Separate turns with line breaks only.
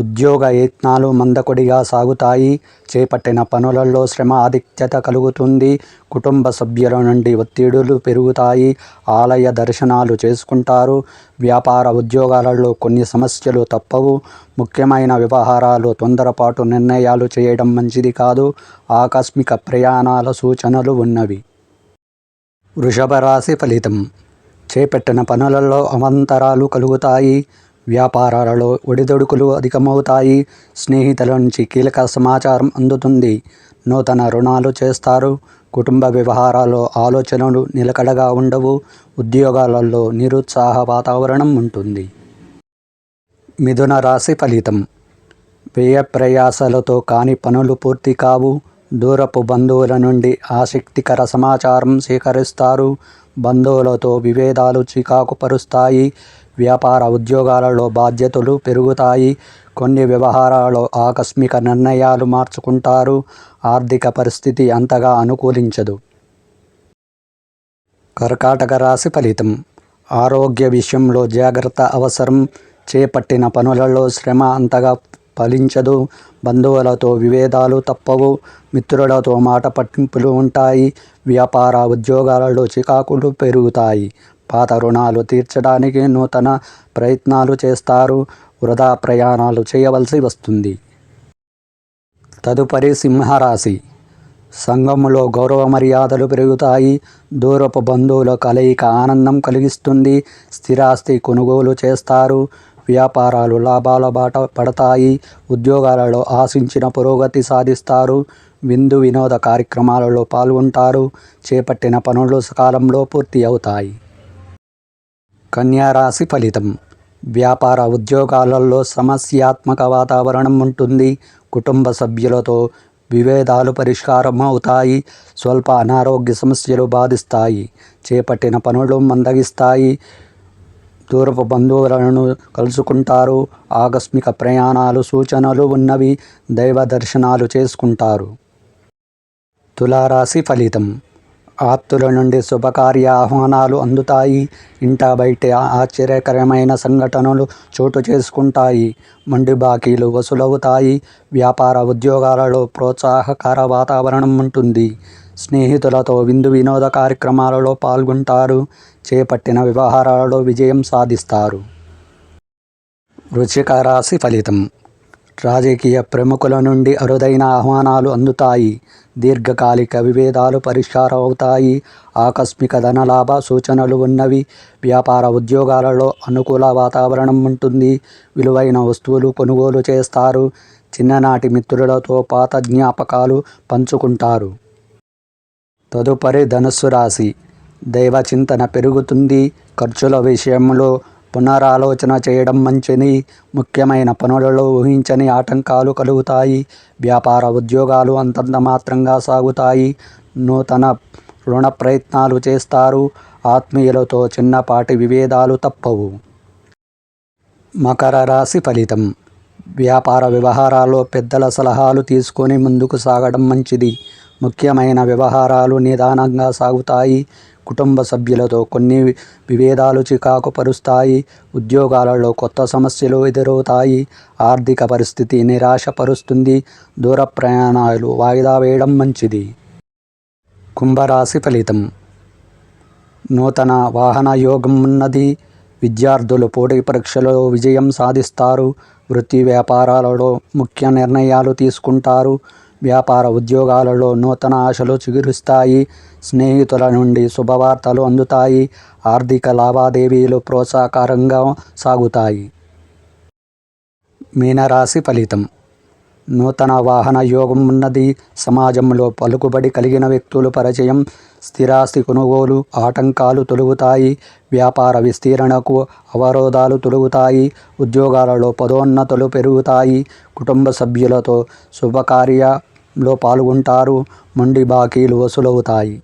ఉద్యోగ యత్నాలు మందకొడిగా సాగుతాయి. చేపట్టిన పనులలో శ్రమ ఆధిక్యత కలుగుతుంది. కుటుంబ సభ్యుల నుండి ఒత్తిడులు పెరుగుతాయి. ఆలయ దర్శనాలు చేసుకుంటారు. వ్యాపార ఉద్యోగాలలో కొన్ని సమస్యలు తప్పవు. ముఖ్యమైన వ్యవహారాలు తొందరపాటు నిర్ణయాలు చేయడం మంచిది కాదు. ఆకస్మిక ప్రయాణాల సూచనలు ఉన్నవి. వృషభ రాశి ఫలితం. చేపట్టిన పనులలో అవంతరాలు కలుగుతాయి. వ్యాపారాలలో ఒడిదొడుకులు అధికమవుతాయి. స్నేహితుల నుంచి కీలక సమాచారం అందుతుంది. నూతన రుణాలు చేస్తారు. కుటుంబ వ్యవహారాల్లో ఆలోచనలు నిలకడగా ఉండవు. ఉద్యోగాలలో నిరుత్సాహ వాతావరణం ఉంటుంది. మిథున రాశి ఫలితం. వ్యయ ప్రయాసాలతో కాని పనులు పూర్తి కావు. దూరపు బంధువుల నుండి ఆసక్తికర సమాచారం సేకరిస్తారు. బంధువులతో విభేదాలు చికాకు పరుస్తాయి వ్యాపార ఉద్యోగాలలో బాధ్యతలు పెరుగుతాయి. కొన్ని వ్యవహారాలలో ఆకస్మిక నిర్ణయాలు మార్చుకుంటారు. ఆర్థిక పరిస్థితి అంతగా అనుకూలించదు. కర్కాటక రాశి ఫలితం. ఆరోగ్య విషయంలో జాగ్రత్త అవసరం. చేపట్టిన పనులలో శ్రమ అంతగా ఫలించదు. బంధువులతో విభేదాలు తప్పవు. మిత్రులతో మాట పట్టింపులు ఉంటాయి. వ్యాపార ఉద్యోగాలలో చికాకులు పెరుగుతాయి. పాత రుణాలు తీర్చడానికి నూతన ప్రయత్నాలు చేస్తారు. వృధా ప్రయాణాలు చేయవలసి వస్తుంది. తదుపరి సింహరాశి. సంఘములో గౌరవ మర్యాదలు పెరుగుతాయి. దూరపు బంధువుల కలయిక ఆనందం కలిగిస్తుంది. స్థిరాస్తి కొనుగోలు చేస్తారు. వ్యాపారాలు లాభాల బాట పడతాయి. ఉద్యోగాలలో ఆశించిన పురోగతి సాధిస్తారు. విందు వినోద కార్యక్రమాలలో పాల్గొంటారు. చేపట్టిన పనులు సకాలంలో పూర్తి అవుతాయి. కన్యారాశి ఫలితం. వ్యాపార ఉద్యోగాలలో సమస్యాత్మక వాతావరణం ఉంటుంది. కుటుంబ సభ్యులతో విభేదాలు పరిష్కారం అవుతాయి స్వల్ప అనారోగ్య సమస్యలు బాధిస్తాయి. చేపట్టిన పనులు మందగిస్తాయి. దూరపు బంధువులను కలుసుకుంటారు. ఆకస్మిక ప్రయాణాలు సూచనలు ఉన్నవి దైవ దర్శనాలు చేసుకుంటారు. తులారాశి ఫలితం. ఆప్తుల నుండి శుభకార్య ఆహ్వానాలు అందుతాయి. ఇంట బయట ఆశ్చర్యకరమైన సంఘటనలు చోటు చేసుకుంటాయి. మండి బాకీలు వసూలవుతాయి. వ్యాపార ఉద్యోగాలలో ప్రోత్సాహకర వాతావరణం ఉంటుంది. స్నేహితులతో విందు వినోద కార్యక్రమాలలో పాల్గొంటారు. చేపట్టిన వ్యవహారాలలో విజయం సాధిస్తారు. వృచ్చిక రాశి ఫలితం. రాజకీయ ప్రముఖుల నుండి అరుదైన ఆహ్వానాలు అందుతాయి. దీర్ఘకాలిక విభేదాలు పరిష్కారం అవుతాయి ఆకస్మిక ధనలాభ సూచనలు ఉన్నవి. వ్యాపార ఉద్యోగాలలో అనుకూల వాతావరణం ఉంటుంది. విలువైన వస్తువులు కొనుగోలు చేస్తారు. చిన్ననాటి మిత్రులతో పాత జ్ఞాపకాలు పంచుకుంటారు. తదుపరి ధనుస్సు రాశి. దైవ చింతన పెరుగుతుంది. ఖర్చుల విషయంలో పునరాలోచన చేయడం మంచిది. ముఖ్యమైన పనులలో ఊహించని ఆటంకాలు కలుగుతాయి. వ్యాపార ఉద్యోగాలు అంతంత మాత్రంగా సాగుతాయి. నూతన రుణ ప్రయత్నాలు చేస్తారు. ఆత్మీయులతో చిన్నపాటి విభేదాలు తప్పవు. మకర రాశి ఫలితం. వ్యాపార వ్యవహారాల్లో పెద్దల సలహాలు తీసుకొని ముందుకు సాగడం మంచిది. ముఖ్యమైన వ్యవహారాలు నిదానంగా సాగుతాయి. కుటుంబ సభ్యులతో కొన్ని విభేదాలు చికాకు పరుస్తాయి ఉద్యోగాలలో కొత్త సమస్యలు ఎదురవుతాయి ఆర్థిక పరిస్థితి నిరాశపరుస్తుంది దూర ప్రయాణాలు వాయిదా వేయడం మంచిది. కుంభరాశి ఫలితం. నూతన వాహన యోగం ఉన్నది. విద్యార్థులు పోటీ పరీక్షలలో విజయం సాధిస్తారు. వృత్తి వ్యాపారాలలో ముఖ్య నిర్ణయాలు తీసుకుంటారు. వ్యాపార ఉద్యోగాలలో నూతన ఆశలు చిగురిస్తాయి. స్నేహితుల నుండి శుభవార్తలు అందుతాయి. ఆర్థిక లావాదేవీలు ప్రోత్సాహకరంగా సాగుతాయి. మీనరాశి ఫలితం. నూతన వాహన యోగం ఉన్నది. సమాజంలో పలుకుబడి కలిగిన వ్యక్తులు పరిచయం. స్థిరాస్తి కొనుగోలు ఆటంకాలు తొలుగుతాయి. వ్యాపార విస్తీరణకు అవరోధాలు తొలుగుతాయి. ఉద్యోగాలలో పదోన్నతులు పెరుగుతాయి. కుటుంబ సభ్యులతో శుభకార్య లో పాల్గొంటారు. మొండి బాకీలు వసూలవుతాయి.